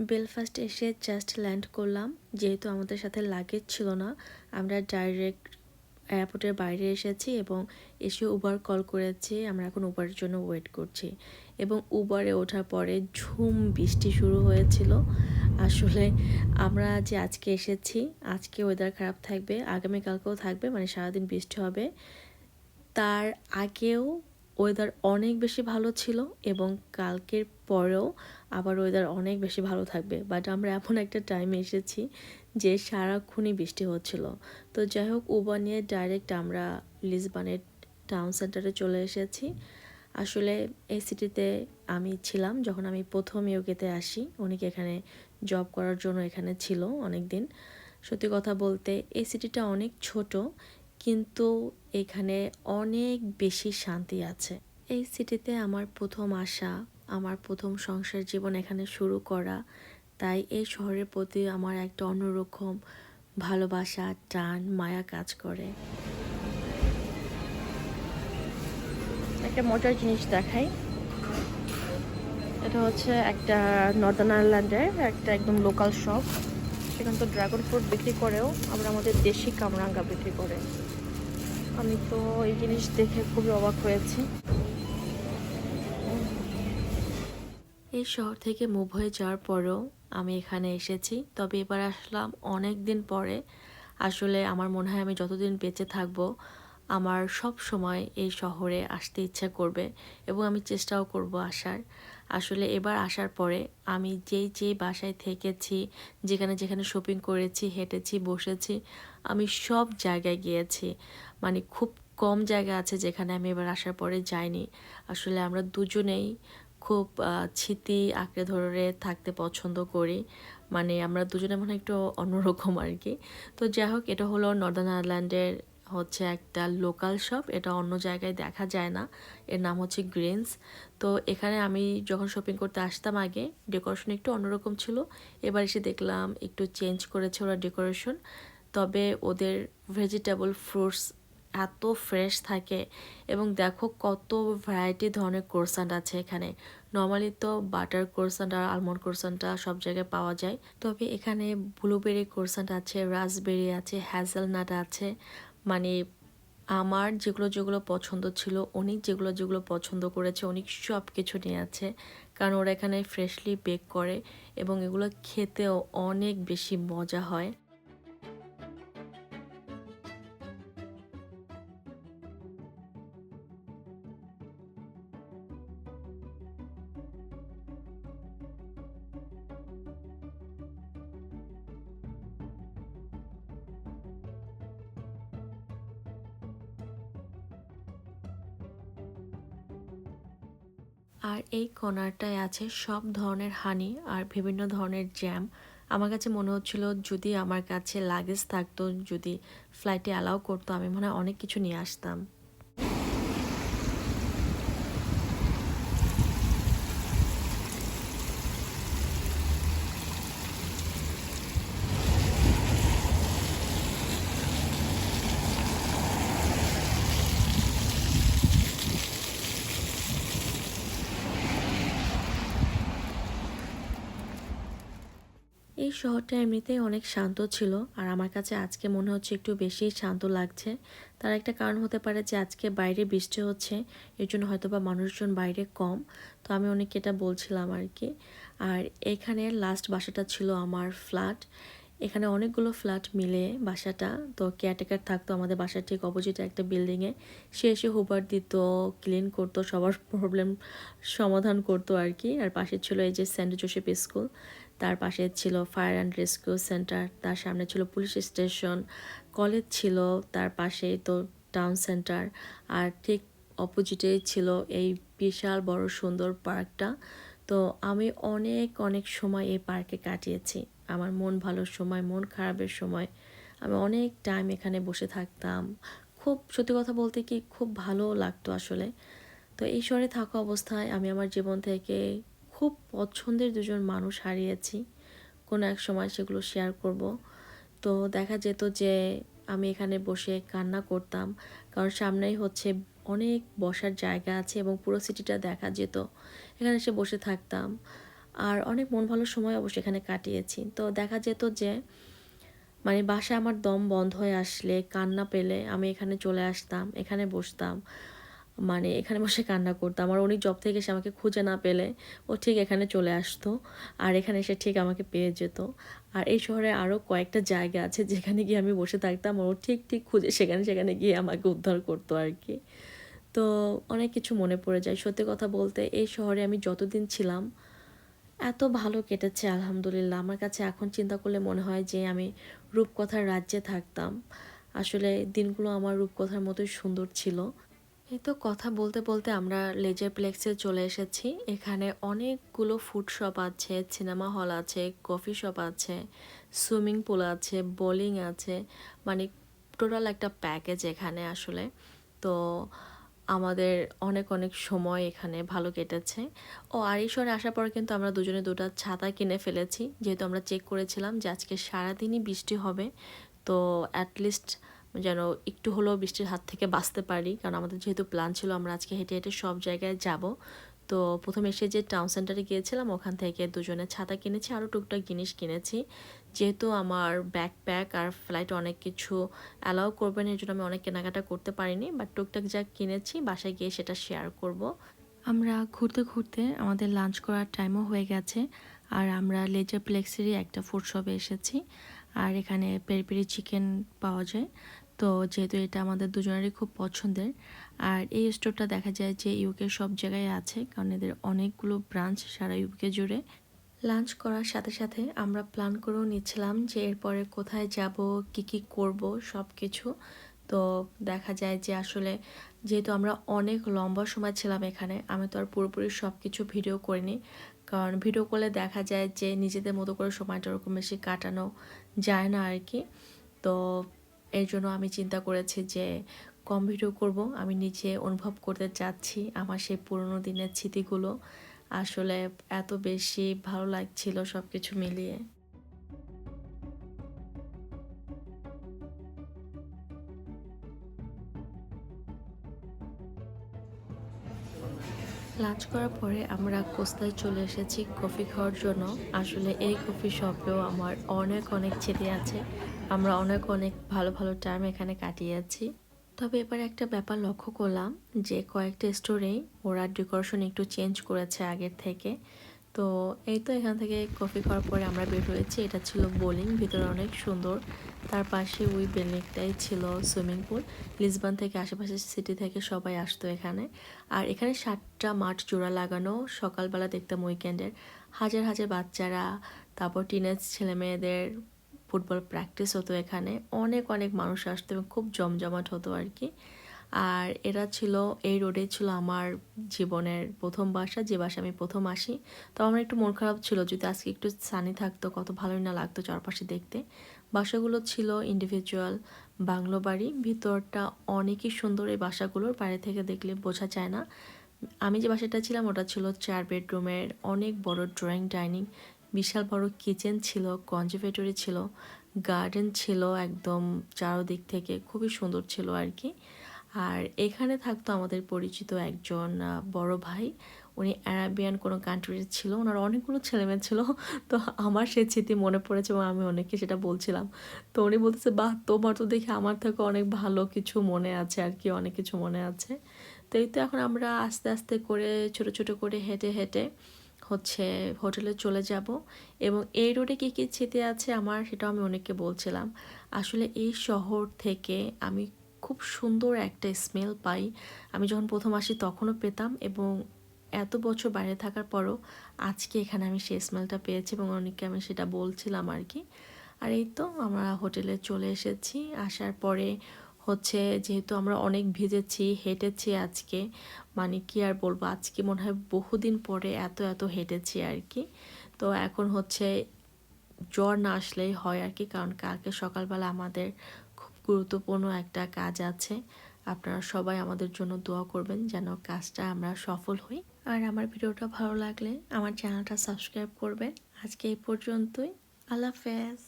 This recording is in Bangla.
বেলফাস্ট এসে জাস্ট ল্যান্ড করলাম। যেহেতু আমাদের সাথে লাগেজ ছিল না, আমরা ডাইরেক্ট এয়ারপোর্টের বাইরে এসেছি এবং এসে উবার কল করেছি। আমরা এখন উবারের জন্য ওয়েট করছি। এবং উবারে ওঠার পরে ঝুম বৃষ্টি শুরু হয়েছিল। আসলে আমরা যে আজকে এসেছি, আজকে ওয়েদার খারাপ থাকবে, আগামীকালকেও থাকবে মানে সারাদিন বৃষ্টি হবে। তার আগেও ওয়েদার অনেক বেশি ভালো ছিল এবং কালকের পরেও আবার ওয়েদার অনেক বেশি ভালো থাকবে। বাট আমরা এমন একটা টাইমে এসেছি যে সারাক্ষণই বৃষ্টি হচ্ছিল। তো যাই হোক উবার নিয়ে ডাইরেক্ট আমরা লিসবানের টাউন সেন্টারে চলে এসেছি। আসলে এই সিটিতে আমি ছিলাম যখন আমি প্রথম ইউকেতে আসি। উনিকে এখানে জব করার জন্য এখানে ছিল অনেক দিন সত্যি কথা বলতে, এই সিটিটা অনেক ছোট, কিন্তু এখানে অনেক বেশি শান্তি আছে। এই সিটিতে আমার প্রথম আসা আমার প্রথম সংসার জীবন এখানে শুরু করা। তাই এই শহরের প্রতি আমার একটা অন্যরকম ভালোবাসা, টান, মায়া কাজ করে। একটা মজার জিনিস দেখাই। এটা হচ্ছে একটা নর্দার্ন আয়ারল্যান্ডের একটা একদম লোকাল শপ সেখানে তো ড্রাগন ফ্রুট বিক্রি করেও আবার আমাদের দেশি কামরাঙ্গা বিক্রি করে। আমি তো এই জিনিস দেখে খুবই অবাক হয়েছি। এই শহর থেকে মুভ হয়ে যাওয়ার পরেও আমি এখানে এসেছি। তবে এবার আসলাম অনেক দিন পরে। আসলে আমার মনে হয় আমি যতদিন বেঁচে থাকব, আমার সব সময় এই শহরে আসতে ইচ্ছা করবে এবং আমি চেষ্টাও করব আসার। আসলে এবার আসার পরে আমি যেই যেই বাসায় থেকেছি, যেখানে যেখানে শপিং করেছি, হেঁটেছি, বসেছি, আমি সব জায়গায় গিয়েছি। মানে খুব কম জায়গা আছে যেখানে আমি এবার আসার পরে যাইনি। আসলে আমরা দুজনেই খুব স্মৃতি আঁকড়ে ধরে থাকতে পছন্দ করি। মানে আমরা দুজনে মনে একটু অন্যরকম আর কি তো যাই হোক, এটা হলো নর্দার্ন আয়ারল্যান্ডের হচ্ছে একটা লোকাল শপ এটা অন্য জায়গায় দেখা যায় না। এর নাম হচ্ছে গ্রিনস তো এখানে আমি যখন শপিং করতে আসতাম আগে ডেকোরেশন একটু অন্যরকম ছিল। এবার এসে দেখলাম একটু চেঞ্জ করেছে ওরা ডেকোরেশন তবে ওদের ভেজিটেবল ফ্রুটস এত ফ্রেশ থাকে এবং দেখো কত ভ্যারাইটি ধরনের কোরসান্ট আছে এখানে। নর্মালি তো বাটার কোরসান্ট আর আলমন্ড কোরসান্টটা সব জায়গায় পাওয়া যায়। তবে এখানে ব্লুবেরি কোরসান্ট আছে রাসবেরি আছে হ্যাজেলনাট আছে। মানে আমার যেগুলো যেগুলো পছন্দ ছিল, অনেক যেগুলো যেগুলো পছন্দ করেছে, অনেক সব কিছু নিয়ে আছে। কারণ ওরা এখানে ফ্রেশলি বেক করে এবং এগুলো খেতেও অনেক বেশি মজা হয়। আর এই কর্নারটায় আছে সব ধরনের হানি আর বিভিন্ন ধরনের জ্যাম আমার কাছে মনে হচ্ছিল যদি আমার কাছে লাগেজ থাকতো, যদি ফ্লাইটে অ্যালাউ করতো, আমি মনে হয় অনেক কিছু নিয়ে আসতাম। এই শহরটা এমনিতেই অনেক শান্ত ছিল আর আমার কাছে আজকে মনে হচ্ছে একটু বেশি শান্ত লাগছে। তার একটা কারণ হতে পারে যে আজকে বাইরে বৃষ্টি হচ্ছে, এর জন্য হয়তো বা মানুষজন বাইরে কম। তো আমি অনেক এটা বলছিলাম আর কি আর এখানে লাস্ট বাসাটা ছিল আমার ফ্ল্যাট এখানে অনেকগুলো ফ্ল্যাট মিলে বাসাটা। তো কেয়ারটেকার থাকতো আমাদের বাসার ঠিক অপোজিটে একটা বিল্ডিংয়ে সে এসে হুবার দিত ক্লিন করতো, সবার প্রবলেম সমাধান করতো আর কি আর পাশে ছিল এই যে সেন্ট জোসেফ স্কুল তার পাশে ছিল ফায়ার অ্যান্ড রেস্কিউ সেন্টার তার সামনে ছিল পুলিশ স্টেশন কলেজ ছিল, তার পাশেই তো টাউন সেন্টার আর ঠিক অপোজিটেই ছিল এই বিশাল বড় সুন্দর পার্কটা তো আমি অনেক অনেক সময় এই পার্কে কাটিয়েছি। আমার মন ভালোর সময়, মন খারাপের সময়। আমি অনেক টাইম এখানে বসে থাকতাম। খুব, সত্যি কথা বলতে কি, খুব ভালো লাগতো আসলে। তো এই শহরে থাকা অবস্থায় আমি আমার জীবন থেকে খুব পছন্দের দুজন মানুষ হারিয়েছি। কোনো এক সময় সেগুলো শেয়ার করব। তো দেখা যেত যে আমি এখানে বসে কান্না করতাম। কারণ সামনেই হচ্ছে অনেক বসার জায়গা আছে এবং পুরো সিটিটা দেখা যেত। এখানে এসে বসে থাকতাম। আর অনেক মন ভালো সময় অবশ্যই এখানে কাটিয়েছি। তো দেখা যেত যে মানে বাসায় আমার দম বন্ধ হয়ে আসলে কান্না পেলে আমি এখানে চলে আসতাম, এখানে বসতাম। মানে এখানে বসে কান্না করতাম আর উনি জব থেকে এসে আমাকে খুঁজে না পেলে ও ঠিক এখানে চলে আসতো আর এখানে এসে ঠিক আমাকে পেয়ে যেত। আর এই শহরে আরও কয়েকটা জায়গা আছে যেখানে গিয়ে আমি বসে থাকতাম ও ঠিক ঠিক খুঁজে সেখানে সেখানে গিয়ে আমাকে উদ্ধার করতো আর কি। তো অনেক কিছু মনে পড়ে যায়। সত্যি কথা বলতে এই শহরে আমি যতদিন ছিলাম এত ভালো কেটেছে আলহামদুলিল্লাহ। আমার কাছে এখন চিন্তা করলে মনে হয় যে আমি রূপকথার রাজ্যে থাকতাম। আসলে দিনগুলো আমার রূপকথার মতোই সুন্দর ছিল। এই তো কথা বলতে বলতে আমরা লেজার প্লেক্সে চলে এসেছি। এখানে অনেকগুলো ফুড শপ আছে, সিনেমা হল আছে, কফি শপ আছে, সুইমিং পুল আছে, বোলিং আছে মানে টোটাল একটা প্যাকেজ এখানে আসলে। তো আমাদের অনেক অনেক সময় এখানে ভালো কেটেছে। ও আর এই শহরে আসার পর কিন্তু আমরা দুজনে দুটো ছাতা কিনে ফেলেছি। যেহেতু আমরা চেক করেছিলাম যে আজকে সারাদিনই বৃষ্টি হবে, তো অ্যাটলিস্ট যেন একটু হলেও বৃষ্টির হাত থেকে বাঁচতে পারি। কারণ আমাদের যেহেতু প্ল্যান ছিল আমরা আজকে হেঁটে হেঁটে সব জায়গায় যাব। তো প্রথমে এসে যে টাউন সেন্টারে গিয়েছিলাম, ওখান থেকে দুজনে ছাতা কিনেছি আরও টুকটাক জিনিস কিনেছি। যেহেতু আমার ব্যাকপ্যাক আর ফ্লাইট অনেক কিছু অ্যালাউ করবেন এর জন্য আমি অনেক কেনাকাটা করতে পারিনি। বাট টুকটাক যা কিনেছি, বাসায় গিয়ে সেটা শেয়ার করব। আমরা ঘুরতে ঘুরতে আমাদের লাঞ্চ করার টাইমও হয়ে গেছে। আর আমরা লেজার প্লেক্সেরই একটা ফুড শপে এসেছি। আর এখানে পেরি পেরি চিকেন পাওয়া যায়। তো যেহেতু এটা আমাদের দুজনেরই খুব পছন্দের, আর এই স্টোরটা দেখা যায় যে ইউকে সব জায়গায় আছে, কারণ এদের অনেকগুলো ব্রাঞ্চ সারা ইউকে জুড়ে। লাঞ্চ করার সাথে সাথে আমরা প্ল্যান করেও নিচ্ছিলাম যে এরপরে কোথায় যাব, কি কি করব সব কিছু তো দেখা যায় যে আসলে যেহেতু আমরা অনেক লম্বা সময় ছিলাম এখানে, আমি তো আর পুরোপুরি সব কিছু ভিডিও করিনি। কারণ ভিডিও করলে দেখা যায় যে নিজেদের মতো করে সময়টা ওরকম বেশি কাটানো যায় না আর কি। তো এর জন্য আমি চিন্তা করেছি যে কম ভিডিও করব। আমি নিজে অনুভব করতে চাচ্ছি আমার সেই পুরনো দিনের স্মৃতিগুলো। আসলে এত বেশি ভালো লাগছিল সব কিছু মিলিয়ে। লাঞ্চ করার পরে আমরা কোস্তায় চলে এসেছি কফি খাওয়ার জন্য। আসলে এই কফি শপেও আমার অনেক অনেক ছেড়ে আছে। আমরা অনেক অনেক ভালো ভালো টাইম এখানে কাটিয়েছি তবে এবার একটা ব্যাপার লক্ষ্য করলাম যে কয়েকটা স্টোরেই ওরা ডেকোরেশন একটু চেঞ্জ করেছে আগের থেকে। তো এই তো এখান থেকে কফি খাওয়ার পরে আমরা বের হয়েছি। এটা ছিল বোলিং, ভিতরে অনেক সুন্দর। তার পাশে ওই বিল্ডিংটাই ছিল সুইমিং পুল। লিসবান থেকে আশেপাশে সিটি থেকে সবাই আসতো এখানে। আর এখানে সাতটা মাঠ জোড়া লাগানো, সকালবেলা দেখতাম উইকেন্ডের। হাজার হাজার বাচ্চারা, তারপর টিনেজ ছেলে মেয়েদের ফুটবল প্র্যাকটিস হতো এখানে। অনেক অনেক মানুষ আসতো এবং খুব জমজমাট হতো আর কি। আর এরা ছিল, এই রোডে ছিল আমার জীবনের প্রথম বাসা, যে বাসা আমি প্রথম আসি। তো আমার একটু মন খারাপ ছিল, যদি আজকে একটু সানি থাকতো, কত ভালোই না লাগতো চারপাশে দেখতে। বাসাগুলো ছিল ইন্ডিভিজুয়াল বাংলো বাড়ি, ভিতরটা অনেকই সুন্দর এই বাসাগুলোর, বাইরে থেকে দেখলে বোঝা যায় না। আমি যে বাসাটা ছিলাম, ওটা ছিল চার বেডরুমের অনেক বড় ড্রয়িং ডাইনিং বিশাল বড় কিচেন ছিল কনজারভেটরি ছিল গার্ডেন ছিল একদম চারোদিক থেকে, খুবই সুন্দর ছিল আর কি। আর এখানে থাকতো আমাদের পরিচিত একজন বড় ভাই। উনি অ্যারাবিয়ান কোনো কান্ট্রির ছিল, ওনার অনেকগুলো ছেলেমেয়ে ছিল। তো আমার সেই স্মৃতি মনে পড়েছে এবং আমি অনেককে সেটা বলছিলাম। তো উনি বলতেছে, বাহ, তোমার তো দেখে আমার থেকে অনেক ভালো কিছু মনে আছে আর কি, অনেক কিছু মনে আছে। তো এই তো এখন আমরা আস্তে আস্তে করে, ছোট ছোট করে হেঁটে হেঁটে হচ্ছে হোটেলে চলে যাব। এবং এই রোডে কী কী স্মৃতি আছে আমার সেটাও আমি অনেককে বলছিলাম। আসলে এই শহর থেকে আমি খুব সুন্দর একটা স্মেল পাই। আমি যখন প্রথম আসি তখনও পেতাম এবং এত বছর বাইরে থাকার পরও আজকে এখানে আমি সেই স্মেলটা পেয়েছি এবং অনেককে আমি সেটা বলছিলাম আর কি। আর এই তো আমরা হোটেলে চলে এসেছি। আসার পরে হচ্ছে যেহেতু আমরা অনেক ভিজেছি, হেঁটেছি আজকে মানে কি আর বলব, আজকে মনে হয় বহুদিন পরে এত এত হেঁটেছি আর কি। তো এখন হচ্ছে জ্বর না আসলেই হয় আর কি, কারণ কালকে সকালবেলা আমাদের গুরুত্বপূর্ণ একটা কাজ আছে। আপনারা সবাই আমাদের জন্য দোয়া করবেন যেন কাজটা আমরা সফল হই। আর আমার ভিডিওটা ভালো লাগলে আমার চ্যানেলটা সাবস্ক্রাইব করবেন। আজকে এই পর্যন্তই। আল্লাহ হাফেজ।